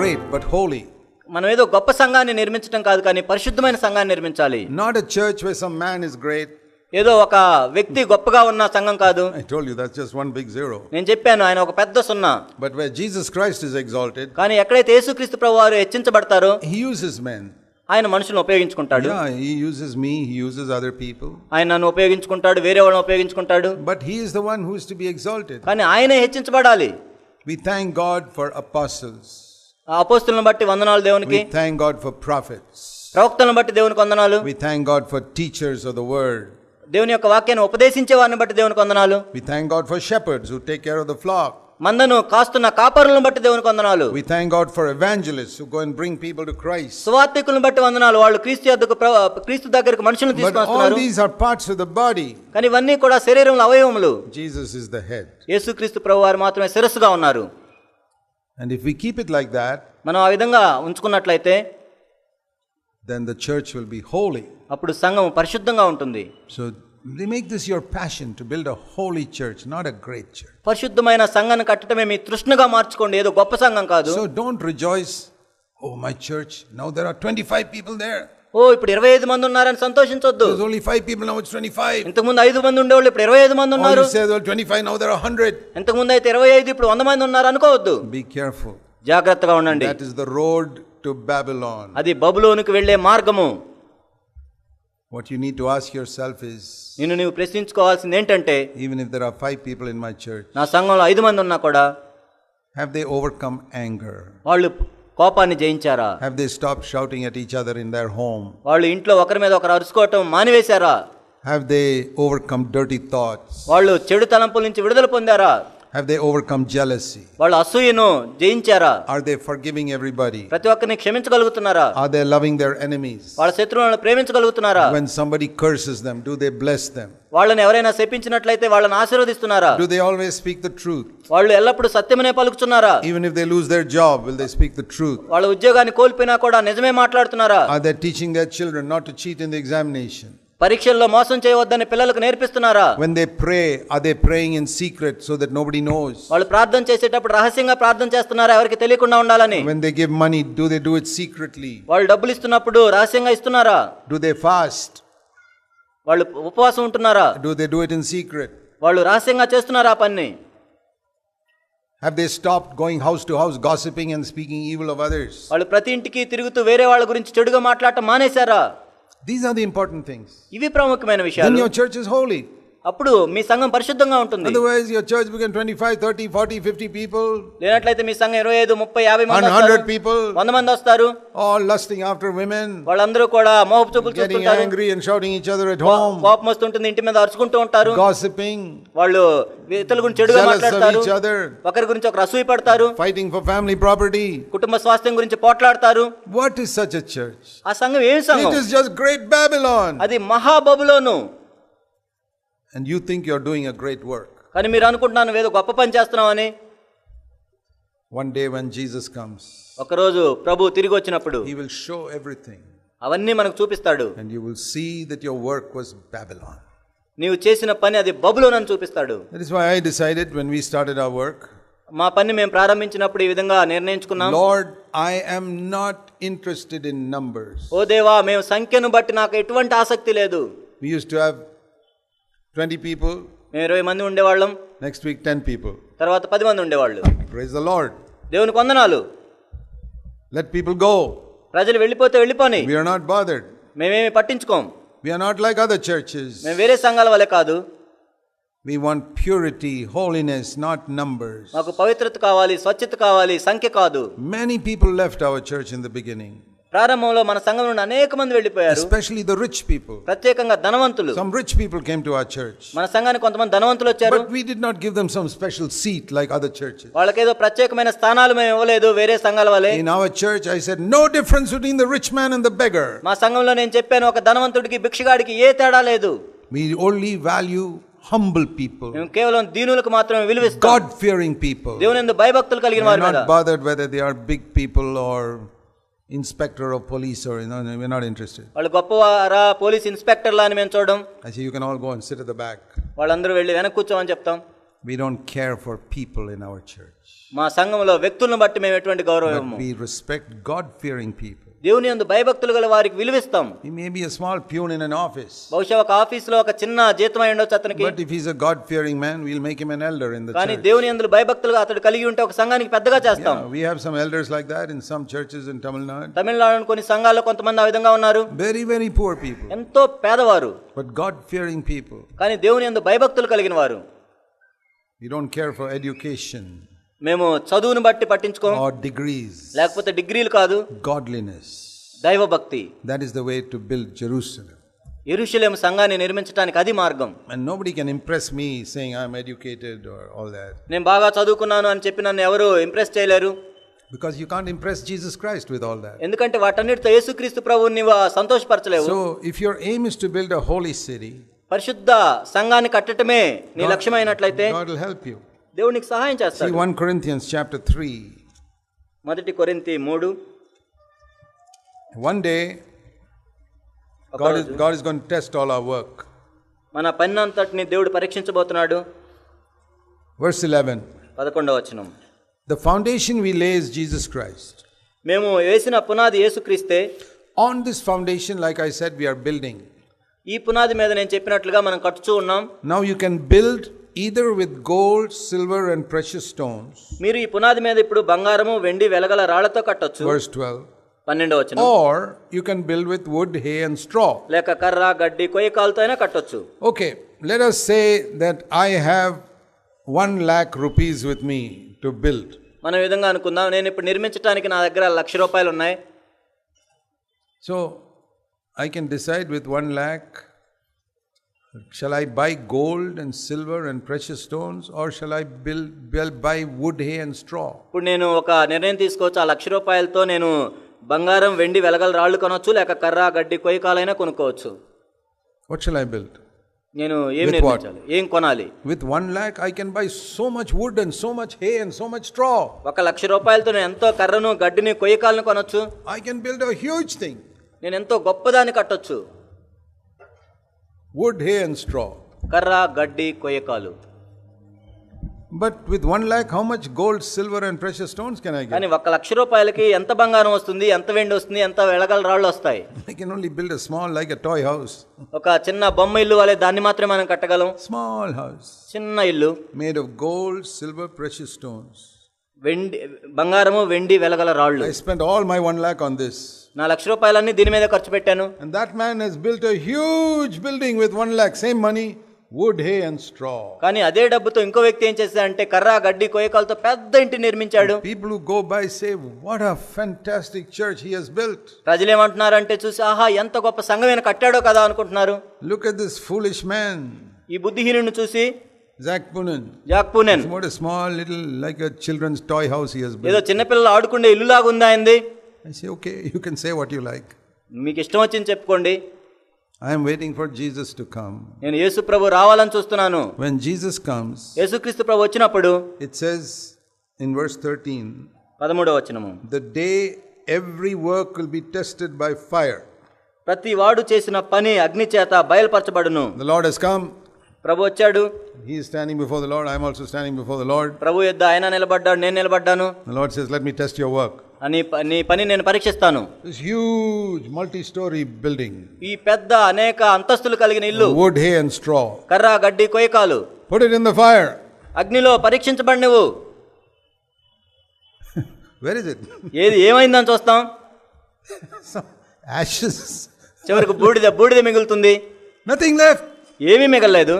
great, but holy. మనం ఏదో గొప్ప సంఘాన్ని నిర్మించడం కాదు కానీ పరిశుద్ధమైన సంఘాన్ని నిర్మించాలి Not a church where some man is great. ఏదో ఒక వ్యక్తి గొప్పగా ఉన్న సంఘం కాదు I told you that's just one big zero. నేను చెప్పాను ఆయన ఒక పెద్ద సున్నా But where Jesus Christ is exalted, కానీ ఎక్కడైతే యేసుక్రీస్తు ప్రభు వారు హెచ్చించబడతారో he uses men. ఆయన మనుషులను ఉపయోగించుకుంటాడు Yeah, he uses me, he uses other people. ఆయన నన్ను ఉపయోగించుకుంటాడు వేరే వాళ్ళని ఉపయోగించుకుంటాడు But he is the one who is to be exalted. కానీ ఆయనే హెచ్చించబడాలి We thank God for apostles. ఆ అపోస్తులను బట్టి వందనాలు దేవునికి We thank God for prophets. ప్రవక్తలను బట్టి దేవునికి వందనాలు We thank God for teachers of the word. దేవుని యొక్క వాక్యాన్ని ఉపదేశించే వారిని బట్టి దేవునికి వందనాలు We thank God for shepherds who take care of the flock. మందను కాస్తున్న కాపరులను బట్టి దేవునికి వందనాలు We thank God for evangelists who go and bring people to Christ. సువార్థికులను బట్టి వందనాలు వాళ్ళు క్రీస్తు యొద్దకు ప్ర- క్రీస్తు దగ్గరకు మనుషులను But all తీసుకొస్తున్నారు these are parts of the body. కానీ ఇవన్నీ కూడా శరీరంలో అవయవములు Jesus is the head. యేసుక్రీస్తు ప్రభు వారు మాత్రమే శిరస్సుగా ఉన్నారు And if we keep it like that, మనం ఆ విధంగా ఉంచుకున్నట్లయితే then the church will be holy. అప్పుడు సంఘం పరిశుద్ధంగా ఉంటుంది So they make this your passion to build a holy church, not a great church. పరిశుద్ధమైన సంఘాన్ని కట్టడమే మీ తృష్ణగా మార్చుకోండి ఏదో గొప్ప సంఘం కాదు So don't rejoice, oh, my church, now there are 25 people there. ఓ ఇప్పుడు ఇరవై ఐదు మంది ఉన్నారని సంతోషించొద్దు only five people, now it's 25. ఇంతకుముందు ఐదు మంది ఉండేవాళ్ళు ఇప్పుడు ఇరవై ఐదు మంది ఉన్నారు well, 25, now there are 100. ఇంతకుముందు అయితే ఇరవై ఐదు ఇప్పుడు వంద మంది ఉన్నారు అనుకోవద్దు Be careful. జాగ్రత్తగా ఉండండి That is the road to Babylon. అది బబులోనికి వెళ్ళే మార్గము What you need to ask yourself is నిన్ను నీవు ప్రశ్నించుకోవాల్సింది ఏంటంటే even if there are five people in my church, నా సంఘంలో ఐదు మంది ఉన్నా కూడా have they overcome anger? వాళ్ళు పాపాన్ని జయించారా? Have they stop shouting at each other in their home వాళ్ళు ఇంట్లో ఒకరి మీద ఒకరు అరుచుకోవటం మానివేశారా? Have they overcome dirty thoughts వాళ్ళు చెడు తలంపుల నుంచి విడుదల పొందారా? Have they overcome jealousy? వాళ్ళు అసూయను జయించారా Are they forgiving everybody? ప్రతి ఒక్కరిని క్షమించగలుగుతున్నారా Are they loving their enemies? వాళ్ళ శత్రువులను ప్రేమించగలుగుతున్నారా When somebody curses them, do they bless them? వాళ్ళని ఎవరైనా శపించినట్లయితే వాళ్ళని ఆశీర్వదిస్తున్నారా Do they always speak the truth? వాళ్ళు ఎల్లప్పుడూ సత్యమనే పలుకుతున్నారా Even if they lose their job, will they speak the truth? వాళ్ళ ఉద్యోగాన్ని కోల్పోయినా కూడా నిజమే మాట్లాడుతున్నారా Are they teaching their children not to cheat in the examination? పరీక్షల్లో మోసం చేయవద్దని పిల్లలకు నేర్పిస్తున్నారా When they pray, are they praying in secret so that nobody knows? వాళ్ళు ప్రార్థన చేసేటప్పుడు రహస్యంగా ప్రార్థన చేస్తున్నారా ఎవరికి తెలియకుండా ఉండాలని When they give money, do they do it secretly? వాళ్ళు డబ్బులు ఇస్తున్నప్పుడు రహస్యంగా ఇస్తున్నారా Do they fast? వాళ్ళు ఉపవాసం ఉంటున్నారా Do they do it in secret? వాళ్ళు రహస్యంగా చేస్తున్నారా ఆ పని Have they stopped going house to house, gossiping and speaking evil of others? వాళ్ళు ప్రతి ఇంటికి తిరుగుతూ వేరే వాళ్ళ గురించి చెడుగా మాట్లాడటం మానేశారా These are the important things. ఇవి ప్రాముఖ్యమైన Then విషయాలు your church is holy. అప్పుడు మీ సంఘం పరిశుద్ధంగా ఉంటుంది. Otherwise your church become 25 30 40 50 people లేనట్లైతే మీ సంఘం 25 30 50 మంది 100 పీపుల్ 100 మంది వస్తారు. ఆల్ లస్టింగ్ ఆఫ్టర్ విమెన్ వాళ్ళందరూ కూడా మోహపు చూపులు చూస్తుంటారు. Getting angry and shouting each other at home కోపం వస్తుంటుంది ఇంటి మీద అరుచుకుంటూ ఉంటారు. గాసిపింగ్ వాళ్ళు ఇతరుల గురించి చెడుగా మాట్లాడతారు. ఒకరి గురించి ఒకరు అసూయ పడతారు ఫైటింగ్ ఫర్ ఫ్యామిలీ ప్రాపర్టీ కుటుంబ స్వాస్థ్యం గురించి పోట్లాడతారు. What is such a church ఆ సంఘం ఏ సంఘం? It is just great Babylon అది మహాబబులోను. And you think you're doing a great work. కానీ మీరు అనుకుంటున్నాను ఏదో గొప్ప పని చేస్తున్నామని One day when Jesus comes, ఒకరోజు ప్రభు తిరిగి వచ్చినప్పుడు he will show everything. అవన్నీ మనకు చూపిస్తాడు And you will see that your work was Babylon. నీవు చేసిన పని అది బబులోనని చూపిస్తాడు That is why I decided when we started our work, మా పని మేము ప్రారంభించినప్పుడు ఈ విధంగా నిర్ణయించుకున్నాం Lord, I am not interested in numbers. ఓ దేవా మేము సంఖ్యను బట్టి నాకు ఎటువంటి ఆసక్తి లేదు We used to have 20 people, మేము ఇరవై మంది ఉండేవాళ్ళం next week 10 people. తర్వాత పది మంది ఉండేవాళ్ళు Praise the Lord. దేవునికి వందనాలు Let people go. ప్రజలు వెళ్ళిపోతే వెళ్ళిపోని We are not bothered. మేమేమి పట్టించుకోం We are not like other churches. మేము వేరే సంఘాల వల్లే కాదు We want purity, holiness, not numbers. మాకు పవిత్రత కావాలి స్వచ్ఛత కావాలి సంఖ్య కాదు Many people left our church in the beginning, ప్రారంభంలో మన సంఘం నుండి అనేక మంది వెళ్ళిపోయారు especially the rich people. ప్రత్యేకంగా ధనవంతులు Some rich people came to our church, మన సంఘానికి కొంతమంది ధనవంతులు వచ్చారు but we did not give them some special seat like other churches. వాళ్ళకేదో ప్రత్యేకమైన స్థానాలు మేము ఇవ్వలేదు వేరే సంఘాల వల్లే In our church, I said, no difference between the rich man and the beggar. మా సంఘంలో నేను చెప్పాను ఒక ధనవంతుడికి భిక్షగాడికి ఏ తేడా లేదు We only value humble people, మేము కేవలం దీనులకు మాత్రమే విలువిస్తాం God fearing people. దేవుని ఎందు భయభక్తులు కలిగిన We're వారి మీద not bothered whether they are big people or inspector of police or, you know, we're not interested. వాళ్ళు గొప్పవారా పోలీస్ ఇన్స్పెక్టర్లా అని మేము చూడడం I say, you can all go and sit at the back. వాళ్ళందరూ వెళ్ళి వెనక్కి కూర్చోమని చెప్తాం We don't care for people in our church. మా సంఘంలో వ్యక్తులను బట్టి మేము ఎటువంటి గౌరవం But ఇవ్వము. we respect God fearing people. దేవుని యందు భయభక్తులు గల వారికి విలువిస్తాం. He may be small peon in an office బహుశా ఒక ఆఫీస్ ఒక చిన్న జీతం అయి ఉండొచ్చు అతనికి. If he is a man we will make elder in కానీ దేవుని యందు భయభక్తులుగా అతడు కలిగి ఉంటే ఒక సంఘానికి పెద్దగా చేస్తాం. We have some elders like that in some churches in Tamil Nadu తమిళనాడులో కొన్ని సంఘాల్లో కొంతమంది ఆ విధంగా ఉన్నారు. వెరీ వెరీ పూర్ పీపుల్ ఎంతో పేదవారు. బట్ గాడ్ ఫియరింగ్ పీపుల్ కానీ దేవుని యందు భయభక్తులు కలిగిన వారు. డోంట్ కేర్ ఫర్ ఎడ్యుకేషన్ మేము చదువును బట్టి పట్టించుకోం. డిగ్రీస్ లేకపోతే డిగ్రీలు కాదు. గాడ్లీనెస్ దైవ that is the way to build Jerusalem Jerusalem సంఘాన్ని నిర్మించడానికి అది మార్గం. And nobody can impress me saying I educated all that నేను బాగా చదువుకున్నాను అని చెప్పి నన్ను ఎవరు ఇంప్రెస్ చేయలేరు. Because you can't impress Jesus Christ with all that ఎందుకంటే వాటన్నిటితో యేసుక్రీస్తు ప్రభువుని సంతోషపరచలేవు. If your aim is to build a holy పరిశుద్ధ సంఘాన్ని కట్టడమే నీ లక్ష్యమైనట్లయితే గాడ్ హెల్ప్ యు దేవునికి సహాయం చేస్తాడు. వన్ కొరింథియన్స్ చాప్టర్ త్రీ మొదటి కొరింతి మూడు. One day God is God is gonna test all our work మన పని అంతటిని దేవుడు పరీక్షించబోతున్నాడు. వర్స్ ఇలెవెన్ పదకొండవ వచనం. The foundation we lays Jesus Christ మేము వేసిన పునాది యేసుక్రీస్తే on this foundation like I said we are building ఈ పునాది మీద నేను చెప్పినట్లుగా మనం కట్టుచూ ఉన్నాం. Now you can build either with gold, silver, and precious stones. మీరు ఈ పునాది మీద ఇప్పుడు బంగారము వెండి వెలగల రాళ్లతో కట్టొచ్చు Verse 12. పన్నెండవ వచనం Or you can build with wood, hay, and straw. లేక కర్ర గడ్డి కొయ్యకాలతో అయినా కట్టొచ్చు Okay, let us say that I have one lakh rupees with me to build. మనం ఈ విధంగా అనుకుందాం నేను ఇప్పుడు నిర్మించడానికి నా దగ్గర లక్ష రూపాయలు ఉన్నాయి So I can decide with one lakh shall I buy gold and silver and precious stones or shall I build, build buy wood, hay, and straw? ఇప్పుడు నేను ఒక నిర్ణయం తీసుకోవచ్చు ఆ లక్ష రూపాయలతో నేను బంగారం వెండి వెలగల రాళ్ళు కొనవచ్చు లేక కర్ర గడ్డి కొయ్యకాలైనా కొనుక్కోవచ్చు What shall I build? నేను ఏం With what? నిర్మించాలి ఏం కొనాలి With one lakh, I can buy so much wood and so much hay and so much straw. ఒక లక్ష రూపాయలతో నేను ఎంతో కర్రను గడ్డిని కొయ్యకాలను కొనొచ్చు I can build a huge thing నేను ఎంతో గొప్పదాన్ని కట్టొచ్చు wood, hay, and straw. కర్ర గడ్డి కొయ్యకాలు But with one lakh, how much gold, silver, and precious stones can I get? కానీ ఒక లక్ష రూపాయలకి ఎంత బంగారం వస్తుంది ఎంత వెండి వస్తుంది ఎంత వెలగల రాళ్ళు వస్తాయి I can only build a small, like a toy house. ఒక చిన్న బొమ్మ ఇల్లు వలె దాన్ని మాత్రమే మనం కట్టగలం Small house చిన్న ఇల్లు made of gold, silver, precious stones. వెండి బంగారము వెండి వెలగల రాళ్ళు. I spend all my one lakh on this నా లక్ష రూపాయలన్నీ దీని మీద ఖర్చు పెట్టాను. And that man has built a huge building with 1 lakh same money wood hay and straw కానీ అదే డబ్బుతో ఇంకో వ్యక్తి ఏం చేశాడు అంటే కర్ర గడ్డి కోయకాలతో పెద్ద ఇంటి నిర్మించాడు. People go by say what a fantastic church he has built ప్రజలు ఏమంటున్నారు అంటే చూసి ఆహా ఎంత గొప్ప సంఘమైన కట్టాడో కదా అనుకుంటున్నారు. Look at this foolish man ఈ బుద్ధిహీనుని చూసి Zac Poonen Zac Poonen what a small little like a children's toy house he has built ఏదో చిన్న పిల్లలు ఆడుకునే ఇల్లు లాగా ఉంది ఆయనది. I say okay you can say what you like మీకు ఇష్టం వచ్చింది చెప్పుకోండి. I am waiting for Jesus to come నేను యేసు ప్రభు రావాలని చూస్తున్నాను. వెన్ జీసస్ కమ్స్ యేసుక్రీస్తు ప్రభు వచ్చినప్పుడు ఇట్ సేస్ ఇన్ వర్స్ 13 13వ వచనము. The day every work will be tested by fire ప్రతి వాడు చేసిన పని అగ్ని చేత బయలుపరచబడును. ద లార్డ్ హస్ కమ్ ప్రభు వచ్చాడు He is standing before the Lord. I am also standing before the Lord. ప్రభు యొద్ద ఆయన నిలబడ్డాడు నేను నిలబడ్డాను The Lord says, Let me test your work. అని నీ పని నేను పరీక్షిస్తాను This huge multi story building, ఈ పెద్ద అనేక అంతస్తులు కలిగిన ఇల్లు wood, hay, and straw. కర్ర గడ్డి కొయ్యకాలు Put it in the fire. అగ్నిలో పరీక్షించబడి నువ్వు Where is it? ఏది ఏమైందని చూస్తాం ashes. చివరికి బూడిద బూడిద మిగులుతుంది Nothing left. ఏమీ మిగలలేదు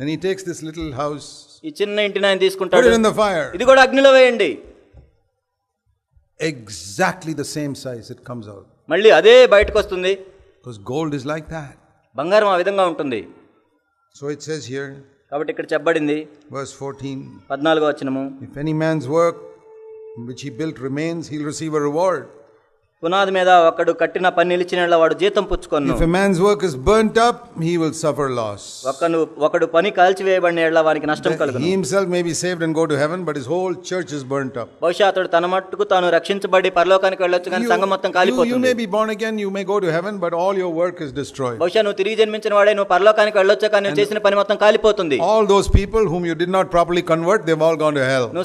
Then he takes this little house, ఈ చిన్న ఇంటిని ఆయన put తీసుకుంటాడు it in the fire. ఇది కూడా అగ్నిలో వేయండి Exactly the same size it comes out. మళ్ళీ అదే బయటకు వస్తుంది Because gold is like that. బంగారం ఆ విధంగా ఉంటుంది So it says here, కాబట్టి ఇక్కడ చెప్పబడింది verse 14 పద్నాలుగో వచనము If any man's work which he built remains, he'll receive a reward. పునాది మీద ఒకడు కట్టిన పని నిలిచిన వాడు జీతం పుచ్చుకొను work is burnt suffer loss ఒకను ఒకడు పని కాల్చివేయబడిన ఎడల వానికి నష్టం కలుగును. He himself may and go to heaven whole church is burnt up బహుశా అతడు తన మట్టుకు తాను రక్షించబడి పరలోకానికి వెళ్ళొచ్చు కానీ సంఘం మొత్తం కాలిపోతుంది. You may be born go to heaven but your work is బహుశా నువ్వు తిరిగి జన్మించిన వాడే నువ్వు పరలోకానికి వెళ్ళొచ్చు కానీ చేసిన పని మొత్తం కాలిపోతుంది. All those people whom you convert they all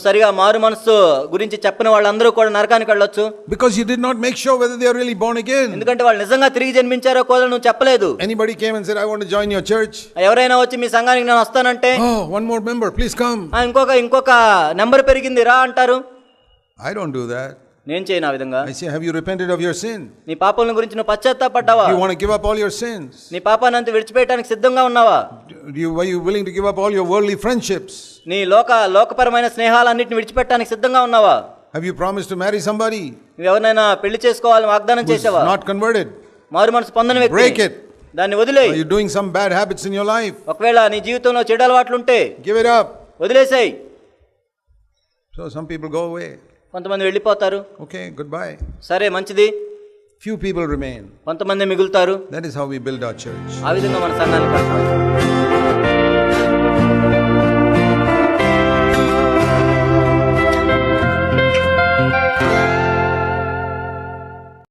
సరిగా మారు మనసు గురించి చెప్పిన వాళ్ళందరూ కూడా నరకానికి వెళ్ళొచ్చు. Because you did not make sure whether they are really born again. ఎందుకంటే వాళ్ళు నిజంగా తిరిగి జన్మించారో కూడా నువ్వు చెప్పలేదు Anybody came and said, I want to join your church. ఎవరైనా వచ్చి మీ సంఘానికి నేను వస్తానంటే Oh, one more member, please come. "ఆ, ఇంకొక ఇంకొక నెంబర్ పెరిగింది రా అంటారు I don't do that. నేను చేయను ఆ విధంగా I say, Have you repented of your sin? నీ పాపల గురించి నువ్వు పశ్చాత్తాపడ్డావా Do you want to give up all your sins? నీ పాపాన్ని అంత విడిచిపెట్టడానికి సిద్ధంగా ఉన్నావా Do you, were you willing to give up all your worldly friendships? నీ లోక లోకపరమైన స్నేహాలన్నింటిని విడిచిపెట్టడానికి సిద్ధంగా ఉన్నావా Have you promised to marry somebody నువ్వు ఎవరినైనా పెళ్లి చేసుకోవాలని వాగ్దానం who's చేసావా not converted? మారు మనసు పొందని Break వ్యక్తి it. దాన్ని వదిలేయి Are you doing some bad habits in your life? ఒకవేళ నీ జీవితంలో చెడు అలవాట్లుంటే Give it up. వదిలేసాయి So some people go away. కొంతమంది వెళ్ళిపోతారు Okay, goodbye. సరే మంచిది Few people remain. కొంతమంది మిగులుతారు That is how we build our church. ఆ విధంగా మన సంఘాన్ని కడతాం